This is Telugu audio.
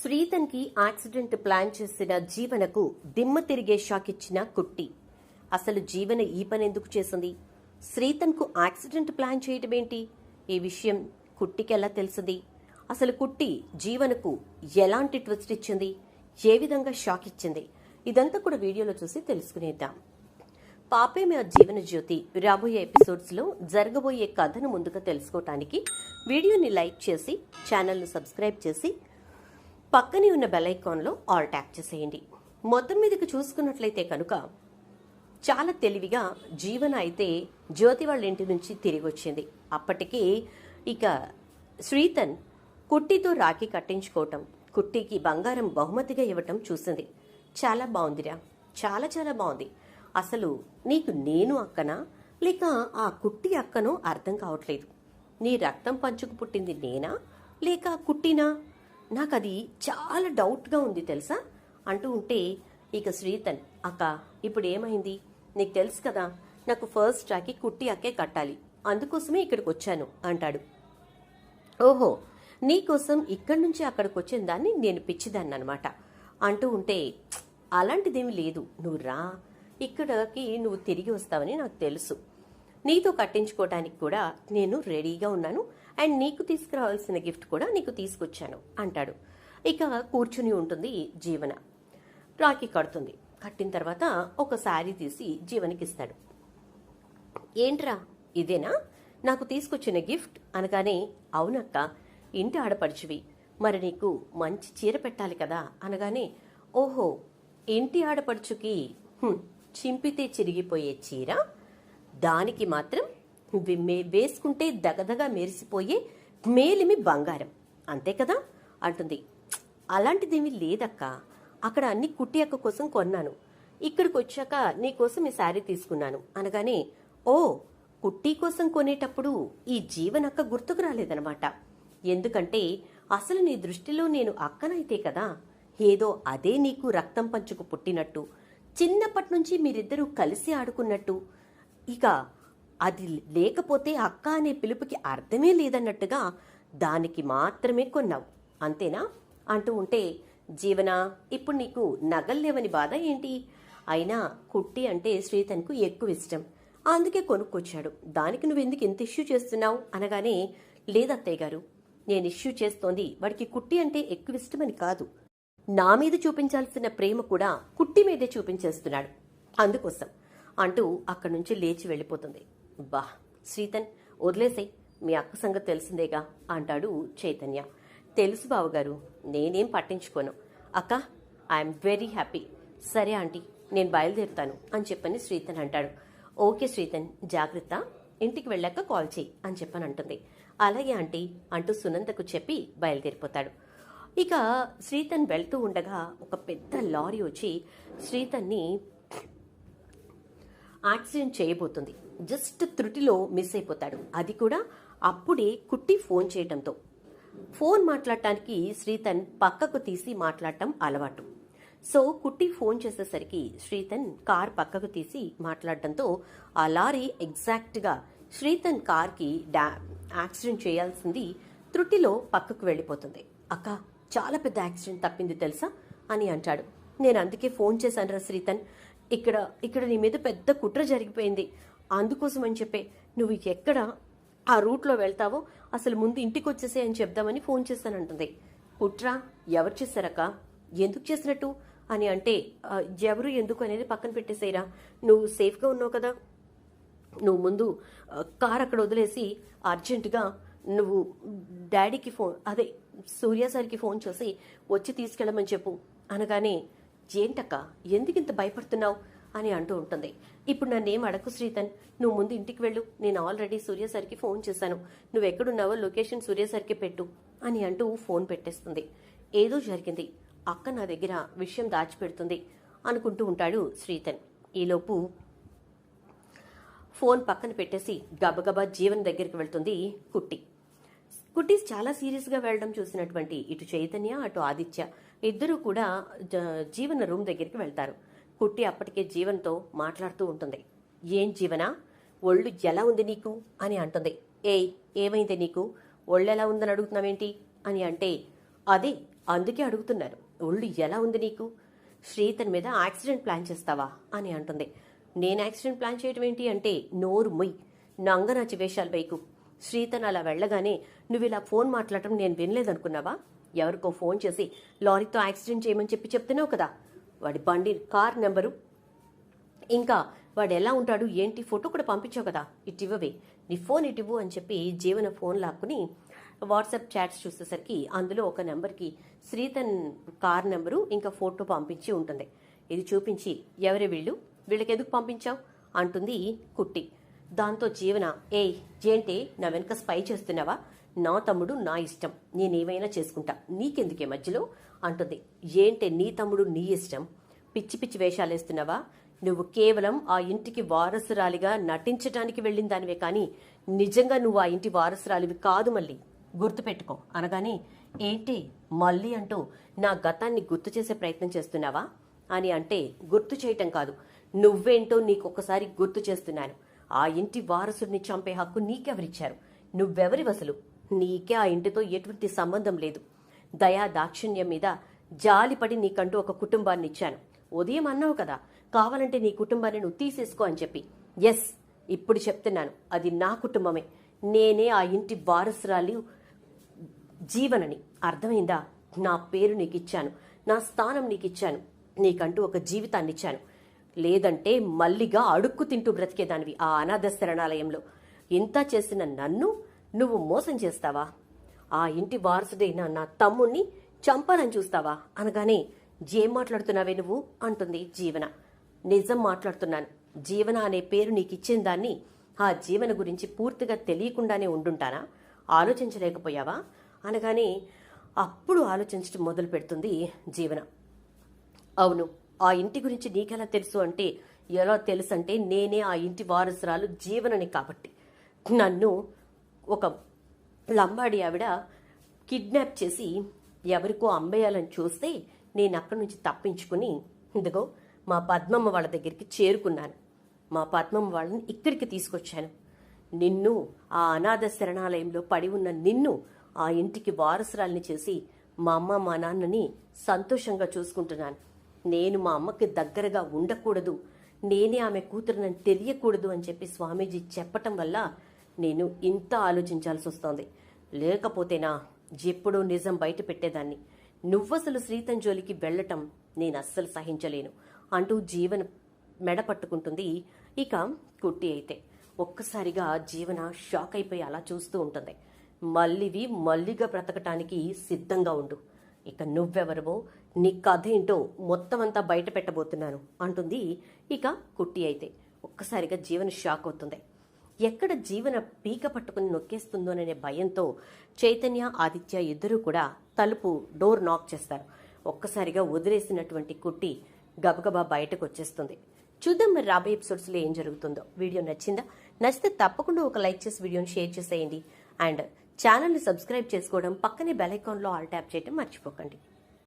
శ్రీతన్కి యాక్సిడెంట్ ప్లాన్ చేసిన జీవనకు దిమ్మ తిరిగే షాక్ ఇచ్చిన కుట్టి. అసలు జీవన ఈ పని ఎందుకు చేసింది? శ్రీతన్కు యాక్సిడెంట్ ప్లాన్ చేయటమేంటి ఏంటి? ఈ విషయం కుట్టికి ఎలా తెలిసింది? అసలు కుట్టి జీవనకు ఎలాంటి ట్విస్ట్ ఇచ్చింది? ఏ విధంగా షాక్ ఇచ్చింది? ఇదంతా కూడా వీడియోలో చూసి తెలుసుకునేద్దాం. పాపే మే జీవన జ్యోతి రాబోయే ఎపిసోడ్స్లో జరగబోయే కథను ముందుగా తెలుసుకోవటానికి వీడియోని లైక్ చేసి ఛానల్ను సబ్స్క్రైబ్ చేసి పక్కనే ఉన్న బెల్ ఐకాన్లో ఆల్ ట్యాప్ చేసేయండి. మొత్తం మీదకి చూసుకున్నట్లయితే కనుక చాలా తెలివిగా జీవన అయితే జ్యోతి వాళ్ళ ఇంటి నుంచి తిరిగి వచ్చింది. అప్పటికి ఇక శ్రీతన్ కుట్టితో రాఖీ కట్టించుకోవటం కుట్టికి బంగారం బహుమతిగా ఇవ్వటం చూసింది. చాలా బాగుందిరా చాలా చాలా బాగుంది. అసలు నీకు నేను అక్కనా? లేక ఆ కుట్టి అక్కనో అర్థం కావట్లేదు. నీ రక్తం పంచుకు పుట్టింది నేనా? లేక కుట్టినా? నాకు అది చాలా డౌట్గా ఉంది తెలుసా? అంటూ ఉంటే ఇక శ్రీతన్ అక్క ఇప్పుడు ఏమైంది? నీకు తెలుసు కదా నాకు ఫస్ట్ రాకి కుట్టి అక్కే కట్టాలి. అందుకోసమే ఇక్కడికి వచ్చాను అంటాడు. ఓహో నీకోసం ఇక్కడి నుంచి అక్కడికి వచ్చిన దాన్ని నేను పిచ్చిదాన్ని అనమాట అంటూ ఉంటే అలాంటిదేమీ లేదు. నువ్వు రా. ఇక్కడికి నువ్వు తిరిగి వస్తావని నాకు తెలుసు. నీతో కట్టించుకోవడానికి కూడా నేను రెడీగా ఉన్నాను. అండ్ నీకు తీసుకురావాల్సిన గిఫ్ట్ కూడా నీకు తీసుకొచ్చాను అంటాడు. ఇక కూర్చుని ఉంటుంది జీవన. రాఖీ కడుతుంది. కట్టిన తర్వాత ఒక శారీ తీసి జీవనికి ఇస్తాడు. ఏంట్రా? ఇదేనా? నాకు తీసుకొచ్చిన గిఫ్ట్? అనగానే అవునక్క ఇంటి ఆడపడిచివి. మరి నీకు మంచి చీర పెట్టాలి కదా? అనగానే ఓహో ఇంటి ఆడపడుచుకి చింపితే చిరిగిపోయే చీర? దానికి మాత్రం వేసుకుంటే దగదగా మెరిసిపోయే మేలిమి బంగారం. అంతే కదా? అంటుంది. అలాంటిదేమీ లేదక్క. అక్కడ అన్ని కుట్టి అక్క కోసం కొన్నాను. ఇక్కడికి వచ్చాక నీకోసం ఈ శారీ తీసుకున్నాను. అనగానే ఓ కుట్టి కోసం కొనేటప్పుడు ఈ జీవనక్క గుర్తుకు రాలేదనమాట. ఎందుకంటే అసలు నీ దృష్టిలో నేను అక్కనైతే కదా? ఏదో అదే నీకు రక్తం పంచుకు పుట్టినట్టు చిన్నప్పటి నుంచి మీరిద్దరూ కలిసి ఆడుకున్నట్టు ఇక అది లేకపోతే అక్క అనే పిలుపుకి అర్థమే లేదన్నట్టుగా దానికి మాత్రమే కొన్నావు. అంతేనా? అంటూ ఉంటే జీవన ఇప్పుడు నీకు నగల్లేవని బాధ ఏంటి? అయినా కుట్టి అంటే శ్రీతన్కు ఎక్కువ ఇష్టం. అందుకే కొనుక్కొచ్చాడు. దానికి నువ్వెందుకు ఇంత ఇష్యూ చేస్తున్నావు? అనగానే లేదత్తయ్య గారు నేను ఇష్యూ చేస్తోంది. వాడికి కుట్టి అంటే ఎక్కువ ఇష్టమని కాదు. నా మీద చూపించాల్సిన ప్రేమ కూడా కుట్టి మీదే చూపించేస్తున్నాడు. అందుకోసం. అంటూ అక్కడి నుంచి లేచి వెళ్ళిపోతుంది. బా శ్రీతన్ వదిలేసేయ్ మీ అక్క సంగతి తెలిసిందేగా అంటాడు చైతన్య. తెలుసు బావగారు నేనేం పట్టించుకోను. అక్క ఐఎమ్ వెరీ హ్యాపీ. సరే ఆంటీ నేను బయలుదేరుతాను అని చెప్పని శ్రీతన్ అంటాడు. ఓకే శ్రీతన్ జాగ్రత్త. ఇంటికి వెళ్ళాక కాల్ చేయి అని చెప్పని అంటుంది. అలాగే ఆంటీ అంటూ సునందకు చెప్పి బయలుదేరిపోతాడు. ఇక శ్రీతన్ వెళ్తూ ఉండగా ఒక పెద్ద లారీ వచ్చి శ్రీతన్ని యాక్సిడెంట్ చేయబోతుంది. జస్ట్ త్రుటిలో మిస్ అయిపోతాడు. అది కూడా అప్పుడే కుట్టి ఫోన్ చేయడంతో ఫోన్ మాట్లాడటానికి శ్రీతన్ పక్కకు తీసి మాట్లాడటం అలవాటు. సో కుట్టి ఫోన్ చేసేసరికి శ్రీతన్ కార్ పక్కకు తీసి మాట్లాడటంతో ఆ లారీ ఎగ్జాక్ట్గా శ్రీతన్ కార్కి డా యాక్సిడెంట్ చేయాల్సింది త్రుటిలో పక్కకు వెళ్ళిపోతుంది. అక్క చాలా పెద్ద యాక్సిడెంట్ తప్పింది తెలుసా? అని అంటాడు. నేను అందుకే ఫోన్ చేశాను శ్రీతన్ ఇక్కడ ఇక్కడ నీ మీద పెద్ద కుట్ర జరిగిపోయింది. అందుకోసం అని చెప్పే నువ్వు ఎక్కడ ఆ రూట్లో వెళ్తావో అసలు ముందు ఇంటికి వచ్చేసే అని చెప్దామని ఫోన్ చేశానంటుంది కుట్రా? ఎవరు చేశారక్క? ఎందుకు చేసినట్టు? అని అంటే ఎవరు ఎందుకు అనేది పక్కన పెట్టేసేయరా. నువ్వు సేఫ్గా ఉన్నావు కదా. నువ్వు ముందు కార్ అక్కడ వదిలేసి అర్జెంటుగా నువ్వు డాడీకి ఫోన్ అదే సూర్య సార్కి ఫోన్ చేసి వచ్చి తీసుకెళ్ళమని చెప్పు. అనగానే ఏంటక్క ఎందుకు ఇంత భయపడుతున్నావు? అని అంటూ ఉంటుంది. ఇప్పుడు నన్నేం అడకు శ్రీతన్ నువ్వు ముందు ఇంటికి వెళ్ళు. నేను ఆల్రెడీ సూర్య సార్కి ఫోన్ చేశాను. నువ్వు ఎక్కడున్నావో లొకేషన్ సూర్య సార్కి పెట్టు అని అంటూ ఫోన్ పెట్టేస్తుంది. ఏదో జరిగింది. అక్క నా దగ్గర విషయం దాచిపెడుతుంది అనుకుంటూ ఉంటాడు శ్రీతన్ ఈలోపు ఫోన్ పక్కన పెట్టేసి గబగబా జీవన్ దగ్గరికి వెళ్తుంది కుట్టి. కుట్టి చాలా సీరియస్గా వెళ్ళడం చూసినటువంటి ఇటు చైతన్య అటు ఆదిత్య. ఇద్దరూ కూడా జ- జీవన రూమ్ దగ్గరికి వెళ్తారు. కుట్టి అప్పటికే జీవన్తో మాట్లాడుతూ ఉంటుంది. ఏం జీవనా? ఒళ్ళు ఎలా ఉంది నీకు? అని అంటుంది. ఏయ్ ఏమైంది నీకు? ఒళ్ళు ఎలా ఉందని అడుగుతున్నావేంటి? అని అంటే అదే అందుకే అడుగుతున్నారు ఒళ్ళు ఎలా ఉంది నీకు? శ్రీతన్ మీద యాక్సిడెంట్ ప్లాన్ చేస్తావా? అని అంటుంది. నేను యాక్సిడెంట్ ప్లాన్ చేయడం ఏంటి అంటే నోరు మొయ్. నంగనాచి వేషాలు బైకు శ్రీతన్ అలా వెళ్ళగానే నువ్వు ఇలా ఫోన్ మాట్లాడటం నేను వినలేదనుకున్నావా? ఎవరికో ఫోన్ చేసి లారీతో యాక్సిడెంట్ చేయమని చెప్పి చెప్తున్నావు కదా వాడి బండి కార్ నెంబరు. ఇంకా వాడు ఎలా ఉంటాడు ఏంటి ఫోటో కూడా పంపించావు కదా ఇటు ఇవ్వవే. నీ ఫోన్ ఇటు ఇవ్వు అని చెప్పి జీవన ఫోన్ లాక్కుని వాట్సాప్ చాట్స్ చూసేసరికి అందులో ఒక నెంబర్కి శ్రీతన్ కార్ నెంబరు ఇంకా ఫోటో పంపించి ఉంటుంది. ఇది చూపించి ఎవరే వీళ్ళు? వీళ్ళకి ఎందుకు పంపించావు? అంటుంది కుట్టి. దాంతో జీవన ఏయ్ ఏంటి నా వెనక స్పై చేస్తున్నావా? నా తమ్ముడు నా ఇష్టం నేనేమైనా చేసుకుంటా. నీకెందుకే మధ్యలో? అంటుంది. ఏంటే నీ తమ్ముడు నీ ఇష్టం? పిచ్చి పిచ్చి వేషాలు వేస్తున్నావా నువ్వు కేవలం ఆ ఇంటికి వారసురాలిగా నటించటానికి వెళ్ళిన దానివే కానీ నిజంగా నువ్వు ఆ ఇంటి వారసురాలివి కాదు మళ్ళీ. గుర్తుపెట్టుకో. అనగానే ఏంటి మళ్ళీ అంటూ నా గతాన్ని గుర్తు చేసే ప్రయత్నం చేస్తున్నావా? అని అంటే గుర్తు చేయటం కాదు. నువ్వేంటో నీకొకసారి గుర్తు చేస్తున్నాను. ఆ ఇంటి వారసుడిని చంపే హక్కు నీకెవరిచ్చారు? నువ్వెవరి వసలు నీకే ఆ ఇంటితో ఎటువంటి సంబంధం లేదు. దయా దాక్షిణ్యం మీద జాలిపడి నీకంటూ ఒక కుటుంబాన్ని ఇచ్చాను ఉదయం అన్నావు కదా కావాలంటే నీ కుటుంబాన్ని నువ్వు తీసేసుకో అని చెప్పి. ఎస్ ఇప్పుడు చెప్తున్నాను. అది నా కుటుంబమే. నేనే ఆ ఇంటి వారసురాలి జీవనని. అర్థమైందా? నా పేరు నీకు ఇచ్చాను నా స్థానం నీకు ఇచ్చాను నీకంటూ ఒక జీవితాన్ని ఇచ్చాను లేదంటే మల్లిగా అడుక్కు తింటూ బ్రతికేదానివి ఆ అనాథ శరణాలయంలో. ఇంత చేసిన నన్ను నువ్వు మోసం చేస్తావా? ఆ ఇంటి వారసుడైన నా తమ్ముణ్ణి చంపాలని చూస్తావా? అనగానే ఏం మాట్లాడుతున్నావే నువ్వు? అంటుంది జీవన. నిజం మాట్లాడుతున్నాను. జీవన అనే పేరు నీకు ఇచ్చిన దాన్ని ఆ జీవన గురించి పూర్తిగా తెలియకుండానే ఉండుంటానా? ఆలోచించలేకపోయావా? అనగానే అప్పుడు ఆలోచించడం మొదలు పెడుతుంది జీవన. అవును. ఆ ఇంటి గురించి నీకెలా తెలుసు అంటే ఎలా తెలుసంటే నేనే ఆ ఇంటి వారసురాలు జీవనని కాబట్టి. నన్ను ఒక లంబాడి ఆవిడ కిడ్నాప్ చేసి ఎవరికో అమ్మేయాలని చూస్తే నేను అక్కడి నుంచి తప్పించుకుని ఇదిగో మా పద్మమ్మ వాళ్ళ దగ్గరికి చేరుకున్నాను. మా పద్మమ్మ వాళ్ళని ఇక్కడికి తీసుకొచ్చాను. నిన్ను ఆ అనాథ శరణాలయంలో పడి ఉన్న నిన్ను ఆ ఇంటికి వారసురాల్ని చేసి మా అమ్మ మా నాన్నని సంతోషంగా చూసుకుంటున్నాను. నేను మా అమ్మకి దగ్గరగా ఉండకూడదు. నేనే ఆమె కూతురునని తెలియకూడదు అని చెప్పి స్వామీజీ చెప్పటం వల్ల నేను ఇంత ఆలోచించాల్సి వస్తోంది లేకపోతేనా ఎప్పుడూ నిజం బయట పెట్టేదాన్ని. నువ్వసలు శ్రీతం జోలికి వెళ్ళటం నేను అస్సలు సహించలేను. అంటూ జీవన మెడ పట్టుకుంటుంది. ఇక కుట్టి అయితే ఒక్కసారిగా జీవన షాక్ అయిపోయి అలా చూస్తూ ఉంటుంది. మల్లివి మల్లిగా బ్రతకటానికి సిద్ధంగా ఉండు. ఇక నువ్వెవరవో నీ కథ ఏంటో మొత్తం అంతా బయట పెట్టబోతున్నాను అంటుంది. ఇక కుట్టి అయితే ఒక్కసారిగా జీవన షాక్ అవుతుంది. ఎక్కడ జీవన పీక పట్టుకుని నొక్కేస్తుందోననే భయంతో చైతన్య ఆదిత్య ఇద్దరూ కూడా తలుపు డోర్ నాక్ చేస్తారు. ఒక్కసారిగా వదిలేసినటువంటి కుట్టి గబగబా బయటకు వచ్చేస్తుంది. చూద్దాం మరి రాబోయే ఎపిసోడ్స్లో ఏం జరుగుతుందో. వీడియో నచ్చిందా? నచ్చితే తప్పకుండా ఒక లైక్ చేసి వీడియోని షేర్ చేసేయండి. అండ్ ఛానల్ని సబ్స్క్రైబ్ చేసుకోవడం పక్కనే బెల్ ఐకాన్లో ఆల్ ట్యాప్ చేయడం మర్చిపోకండి.